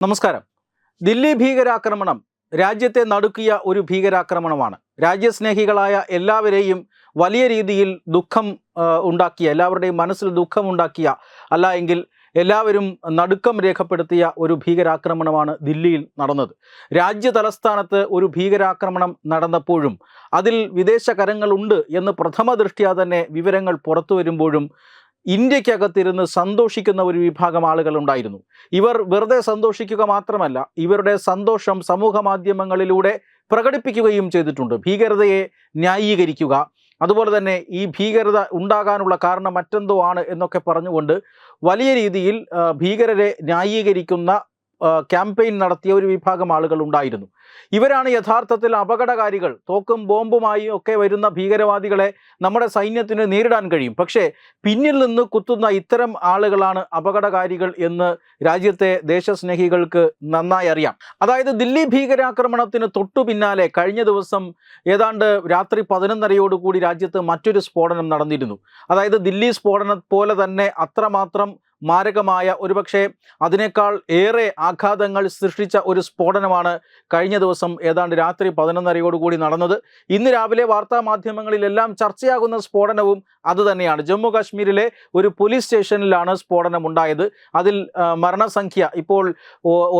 നമസ്കാരം. ദില്ലി ഭീകരാക്രമണം രാജ്യത്തെ നടുക്കിയ ഒരു ഭീകരാക്രമണമാണ്. രാജ്യസ്നേഹികളായ എല്ലാവരെയും വലിയ രീതിയിൽ ദുഃഖം ഉണ്ടാക്കിയ എല്ലാവരുടെയും മനസ്സിൽ ദുഃഖം ഉണ്ടാക്കിയ അല്ല എങ്കിൽ എല്ലാവരും നടുക്കം രേഖപ്പെടുത്തിയ ഒരു ഭീകരാക്രമണമാണ് ദില്ലിയിൽ നടന്നത്. രാജ്യ തലസ്ഥാനത്ത് ഒരു ഭീകരാക്രമണം നടന്നപ്പോഴും അതിൽ വിദേശ കരങ്ങളുണ്ട് എന്ന് പ്രഥമ ദൃഷ്ട്യാ തന്നെ വിവരങ്ങൾ പുറത്തു വരുമ്പോഴും ഇന്ത്യക്കകത്തിരുന്ന് സന്തോഷിക്കുന്ന ഒരു വിഭാഗം ആളുകൾ ഉണ്ടായിരുന്നു. ഇവർ വെറുതെ സന്തോഷിക്കുക മാത്രമല്ല ഇവരുടെ സന്തോഷം സമൂഹ മാധ്യമങ്ങളിലൂടെ പ്രകടിപ്പിക്കുകയും ചെയ്തിട്ടുണ്ട്. ഭീകരതയെ ന്യായീകരിക്കുക അതുപോലെ തന്നെ ഈ ഭീകരത ഉണ്ടാകാനുള്ള കാരണം മറ്റെന്തോ ആണ് എന്നൊക്കെ പറഞ്ഞുകൊണ്ട് വലിയ രീതിയിൽ ഭീകരരെ ന്യായീകരിക്കുന്ന ക്യാമ്പയിൻ നടത്തിയ ഒരു വിഭാഗം ആളുകൾ ഉണ്ടായിരുന്നു. ഇവരാണ് യഥാർത്ഥത്തിൽ അപകടകാരികൾ. തോക്കും ബോംബുമായി ഒക്കെ വരുന്ന ഭീകരവാദികളെ നമ്മുടെ സൈന്യത്തിന് നേരിടാൻ കഴിയും. പക്ഷേ പിന്നിൽ നിന്ന് കുത്തുന്ന ഇത്തരം ആളുകളാണ് അപകടകാരികൾ എന്ന് രാജ്യത്തെ ദേശസ്നേഹികൾക്ക് നന്നായി അറിയാം. അതായത് ദില്ലി ഭീകരാക്രമണത്തിന് തൊട്ടു പിന്നാലെ കഴിഞ്ഞ ദിവസം ഏതാണ്ട് രാത്രി പതിനൊന്നരയോടുകൂടി രാജ്യത്ത് മറ്റൊരു സ്ഫോടനം നടന്നിരുന്നു. അതായത് ദില്ലി സ്ഫോടനം പോലെ തന്നെ അത്രമാത്രം മാരകമായ. ഒരുപക്ഷെ അതിനേക്കാൾ ഏറെ ആഘാതങ്ങൾ സൃഷ്ടിച്ച ഒരു സ്ഫോടനമാണ് കഴിഞ്ഞ ദിവസം ഏതാണ്ട് രാത്രി പതിനൊന്നരയോടുകൂടി നടന്നത്. ഇന്ന് രാവിലെ വാർത്താ മാധ്യമങ്ങളിലെല്ലാം ചർച്ചയാകുന്ന സ്ഫോടനവും അതുതന്നെയാണ് ജമ്മു കാശ്മീരിലെ ഒരു പോലീസ് സ്റ്റേഷനിലാണ് സ്ഫോടനം ഉണ്ടായത് അതിൽ മരണസംഖ്യ ഇപ്പോൾ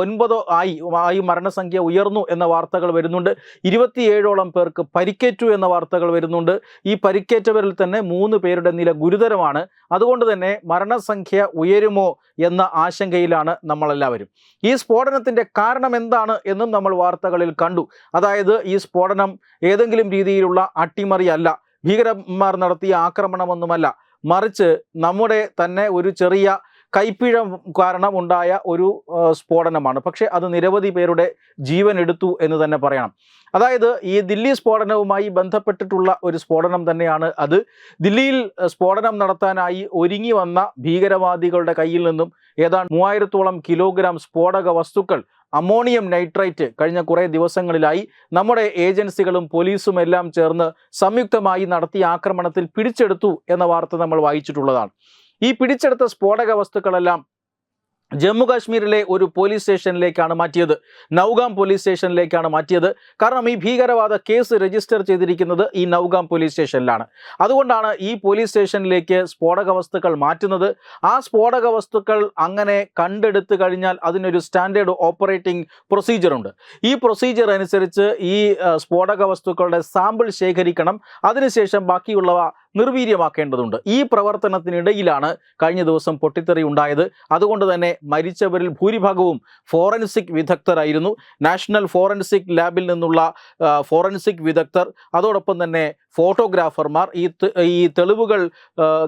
ഒൻപതോ ആയി ആയി മരണസംഖ്യ ഉയർന്നു എന്ന വാർത്തകൾ വരുന്നുണ്ട്. ഇരുപത്തിയേഴോളം പേർക്ക് പരിക്കേറ്റു എന്ന വാർത്തകൾ വരുന്നുണ്ട്. ഈ പരിക്കേറ്റവരിൽ തന്നെ മൂന്ന് പേരുടെ നില ഗുരുതരമാണ്. അതുകൊണ്ട് തന്നെ മരണസംഖ്യ ഉയരുമോ എന്ന ആശങ്കയിലാണ് നമ്മളെല്ലാവരും. ഈ സ്ഫോടനത്തിന്റെ കാരണം എന്താണ് എന്നും നമ്മൾ വാർത്തകളിൽ കണ്ടു. അതായത് ഈ സ്ഫോടനം ഏതെങ്കിലും രീതിയിലുള്ള അട്ടിമറിയല്ല. ഭീകരന്മാർ നടത്തിയ ആക്രമണമൊന്നുമല്ല. മറിച്ച് നമ്മുടെ തന്നെ ഒരു ചെറിയ കൈപ്പിഴ കാരണം ഉണ്ടായ ഒരു സ്ഫോടനമാണ്. പക്ഷേ അത് നിരവധി പേരുടെ ജീവൻ എടുത്തു എന്ന് തന്നെ പറയണം. അതായത് ഈ ദില്ലി സ്ഫോടനവുമായി ബന്ധപ്പെട്ടിട്ടുള്ള ഒരു സ്ഫോടനം തന്നെയാണ് അത്. ദില്ലിയിൽ സ്ഫോടനം നടത്താനായി ഒരുങ്ങി വന്ന ഭീകരവാദികളുടെ കയ്യിൽ നിന്നും ഏതാണ്ട് മൂവായിരത്തോളം കിലോഗ്രാം സ്ഫോടക വസ്തുക്കൾ അമോണിയം നൈട്രൈറ്റ് കഴിഞ്ഞ കുറേ ദിവസങ്ങളിലായി നമ്മുടെ ഏജൻസികളും പോലീസും എല്ലാം ചേർന്ന് സംയുക്തമായി നടത്തിയ ആക്രമണത്തിൽ പിടിച്ചെടുത്തു എന്ന വാർത്ത നമ്മൾ വായിച്ചിട്ടുള്ളതാണ്. ഈ പിടിച്ചെടുത്ത സ്ഫോടക വസ്തുക്കളെല്ലാം ജമ്മു കാശ്മീരിലെ ഒരു പോലീസ് സ്റ്റേഷനിലേക്കാണ് മാറ്റിയത്. നൗഗാം പോലീസ് സ്റ്റേഷനിലേക്കാണ് മാറ്റിയത്. കാരണം ഈ ഭീകരവാദ കേസ് രജിസ്റ്റർ ചെയ്തിരിക്കുന്നത് ഈ നൗഗാം പോലീസ് സ്റ്റേഷനിലാണ്. അതുകൊണ്ടാണ് ഈ പോലീസ് സ്റ്റേഷനിലേക്ക് സ്ഫോടക വസ്തുക്കൾ മാറ്റുന്നത്. ആ സ്ഫോടക വസ്തുക്കൾ അങ്ങനെ കണ്ടെടുത്തു കഴിഞ്ഞാൽ അതിനൊരു സ്റ്റാൻഡേർഡ് ഓപ്പറേറ്റിംഗ് പ്രൊസീജിയർ ഉണ്ട്. ഈ പ്രൊസീജിയർ അനുസരിച്ച് ഈ സ്ഫോടക വസ്തുക്കളുടെ സാമ്പിൾ ശേഖരിക്കണം. അതിനുശേഷം ബാക്കിയുള്ളവ നിർവീര്യമാക്കേണ്ടതുണ്ട്. ഈ പ്രവർത്തനത്തിനിടയിലാണ് കഴിഞ്ഞ ദിവസം പൊട്ടിത്തെറി ഉണ്ടായത്. അതുകൊണ്ട് തന്നെ മരിച്ചവരിൽ ഭൂരിഭാഗവും ഫോറൻസിക് വിദഗ്ധരായിരുന്നു. നാഷണൽ ഫോറൻസിക് ലാബിൽ നിന്നുള്ള ഫോറൻസിക് വിദഗ്ധർ അതോടൊപ്പം തന്നെ ഫോട്ടോഗ്രാഫർമാർ ഈ ഈ തെളിവുകൾ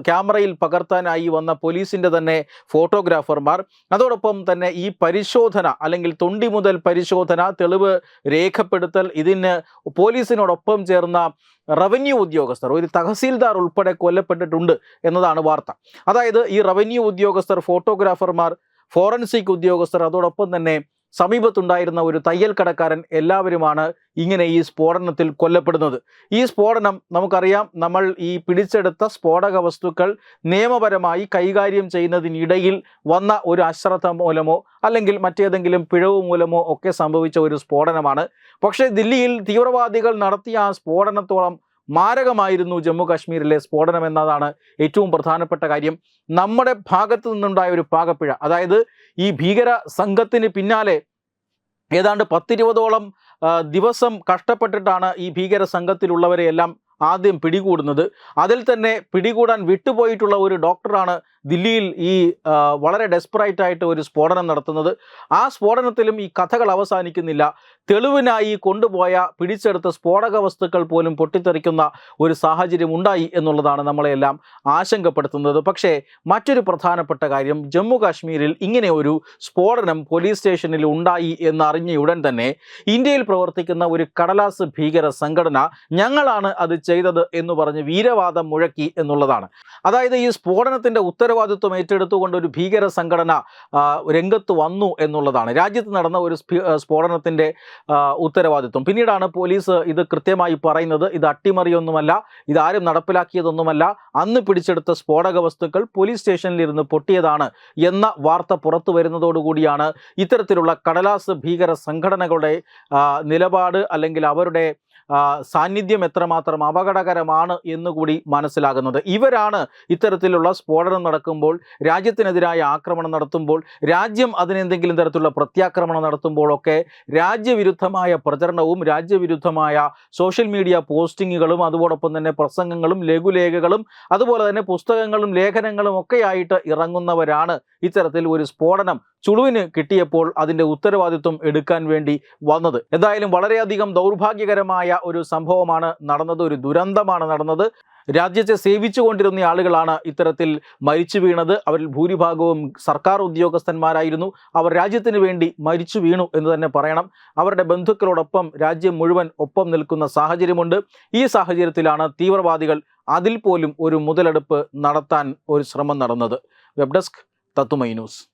ക്യാമറയിൽ പകർത്താനായി വന്ന പോലീസിന്റെ തന്നെ ഫോട്ടോഗ്രാഫർമാർ. അതോടൊപ്പം തന്നെ ഈ പരിശോധന അല്ലെങ്കിൽ തൊണ്ടി മുതൽ പരിശോധന തെളിവ് രേഖപ്പെടുത്തൽ ഇതിന് പോലീസിനോടൊപ്പം ചേർന്ന റവന്യൂ ഉദ്യോഗസ്ഥർ ഒരു തഹസീൽദാർ ഉൾപ്പെടെ കൊല്ലപ്പെട്ടിട്ടുണ്ട് എന്നതാണ് വാർത്ത. അതായത് ഈ റവന്യൂ ഉദ്യോഗസ്ഥർ ഫോട്ടോഗ്രാഫർമാർ ഫോറൻസിക് ഉദ്യോഗസ്ഥർ അതോടൊപ്പം തന്നെ സമീപത്തുണ്ടായിരുന്ന ഒരു തയ്യൽ കടക്കാരൻ എല്ലാവരുമാണ് ഇങ്ങനെ ഈ സ്ഫോടനത്തിൽ കൊല്ലപ്പെടുന്നത്. ഈ സ്ഫോടനം നമുക്കറിയാം നമ്മൾ ഈ പിടിച്ചെടുത്ത സ്ഫോടക വസ്തുക്കൾ നിയമപരമായി കൈകാര്യം ചെയ്യുന്നതിനിടയിൽ വന്ന ഒരു അശ്രദ്ധ മൂലമോ അല്ലെങ്കിൽ മറ്റേതെങ്കിലും പിഴവ് മൂലമോ ഒക്കെ സംഭവിച്ച ഒരു സ്ഫോടനമാണ്. പക്ഷേ ദില്ലിയിൽ തീവ്രവാദികൾ നടത്തിയ ആ സ്ഫോടനത്തോളം മാരകമായിരുന്നു ജമ്മു കാശ്മീരിലെ സ്ഫോടനം എന്നതാണ് ഏറ്റവും പ്രധാനപ്പെട്ട കാര്യം. നമ്മുടെ ഭാഗത്തു നിന്നുണ്ടായ ഒരു പാകപ്പിഴ. അതായത് ഈ ഭീകര സംഘത്തിന് പിന്നാലെ ഏതാണ്ട് പത്തിരുപതോളം ദിവസം കഷ്ടപ്പെട്ടിട്ടാണ് ഈ ഭീകര സംഘത്തിലുള്ളവരെയെല്ലാം ആദ്യം പിടികൂടുന്നത്. അതിൽ തന്നെ പിടികൂടാൻ വിട്ടുപോയിട്ടുള്ള ഒരു ഡോക്ടറാണ് ദില്ലിയിൽ ഈ വളരെ ഡെസ്പറേറ്റ് ആയിട്ട് ഒരു സ്ഫോടനം നടത്തുന്നത്. ആ സ്ഫോടനത്തിലും ഈ കഥകൾ അവസാനിക്കുന്നില്ല. തെളിവിനായി കൊണ്ടുപോയ പിടിച്ചെടുത്ത സ്ഫോടക വസ്തുക്കൾ പോലും പൊട്ടിത്തെറിക്കുന്ന ഒരു സാഹചര്യം ഉണ്ടായി എന്നുള്ളതാണ് നമ്മളെല്ലാം ആശങ്കപ്പെടുത്തുന്നത്. പക്ഷേ മറ്റൊരു പ്രധാനപ്പെട്ട കാര്യം ജമ്മു കാശ്മീരിൽ ഇങ്ങനെ ഒരു സ്ഫോടനം പോലീസ് സ്റ്റേഷനിൽ ഉണ്ടായി എന്നറിഞ്ഞ ഉടൻ തന്നെ ഇന്ത്യയിൽ പ്രവർത്തിക്കുന്ന ഒരു കടലാസ് ഭീകര സംഘടന ഞങ്ങളാണ് അത് ചെയ്തത് എന്ന് പറഞ്ഞ് വീരവാദം മുഴക്കി എന്നുള്ളതാണ്. അതായത് ഈ സ്ഫോടനത്തിന്റെ ഉത്തരവാദിത്വം ഉത്തരവാദിത്വം ഏറ്റെടുത്തുകൊണ്ട് ഒരു ഭീകര സംഘടന രംഗത്ത് വന്നു എന്നുള്ളതാണ്. രാജ്യത്ത് നടന്ന ഒരു സ്ഫോടനത്തിന്റെ ഉത്തരവാദിത്വം. പിന്നീടാണ് പോലീസ് ഇത് കൃത്യമായി പറയുന്നത് ഇത് അട്ടിമറിയൊന്നുമല്ല ഇതാരും നടപ്പിലാക്കിയതൊന്നുമല്ല. അന്ന് പിടിച്ചെടുത്ത സ്ഫോടക വസ്തുക്കൾ പോലീസ് സ്റ്റേഷനിലിരുന്ന് പൊട്ടിയതാണ് എന്ന വാർത്ത പുറത്തു വരുന്നതോടുകൂടിയാണ് ഇത്തരത്തിലുള്ള കടലാസ് ഭീകര സംഘടനകളുടെ നിലപാട് അല്ലെങ്കിൽ അവരുടെ സാന്നിധ്യം എത്രമാത്രം അപകടകരമാണ് എന്നുകൂടി മനസ്സിലാകുന്നത്. ഇവരാണ് ഇത്തരത്തിലുള്ള സ്ഫോടനം നടക്കുമ്പോൾ രാജ്യത്തിനെതിരായ ആക്രമണം നടത്തുമ്പോൾ രാജ്യം അതിനെന്തെങ്കിലും തരത്തിലുള്ള പ്രത്യാക്രമണം നടത്തുമ്പോഴൊക്കെ രാജ്യവിരുദ്ധമായ പ്രചരണവും രാജ്യവിരുദ്ധമായ സോഷ്യൽ മീഡിയ പോസ്റ്റിങ്ങുകളും അതോടൊപ്പം തന്നെ പ്രസംഗങ്ങളും ലഘുലേഖകളും അതുപോലെ തന്നെ പുസ്തകങ്ങളും ലേഖനങ്ങളും ഒക്കെയായിട്ട് ഇറങ്ങുന്നവരാണ് ഇത്തരത്തിൽ ഒരു സ്ഫോടനം ചുളുവിന് കിട്ടിയപ്പോൾ അതിന്റെ ഉത്തരവാദിത്വം എടുക്കാൻ വേണ്ടി വന്നത്. എന്തായാലും വളരെയധികം ദൗർഭാഗ്യകരമായ ഒരു സംഭവമാണ് നടന്നത്. ഒരു ദുരന്തമാണ് നടന്നത്. രാജ്യത്തെ സേവിച്ചുകൊണ്ടിരുന്ന ആളുകളാണ് ഇത്തരത്തിൽ മരിച്ചു വീണത്. അവരിൽ ഭൂരിഭാഗവും സർക്കാർ ഉദ്യോഗസ്ഥന്മാരായിരുന്നു. അവർ രാജ്യത്തിന് വേണ്ടി മരിച്ചു വീണു എന്ന് തന്നെ പറയണം. അവരുടെ ബന്ധുക്കളോടൊപ്പം രാജ്യം മുഴുവൻ ഒപ്പം നിൽക്കുന്ന സാഹചര്യമുണ്ട്. ഈ സാഹചര്യത്തിലാണ് തീവ്രവാദികൾ അതിൽ പോലും ഒരു മുതലെടുപ്പ് നടത്താൻ ഒരു ശ്രമം നടന്നത്. വെബ് ഡെസ്ക് തത്തുമൈ ന്യൂസ്.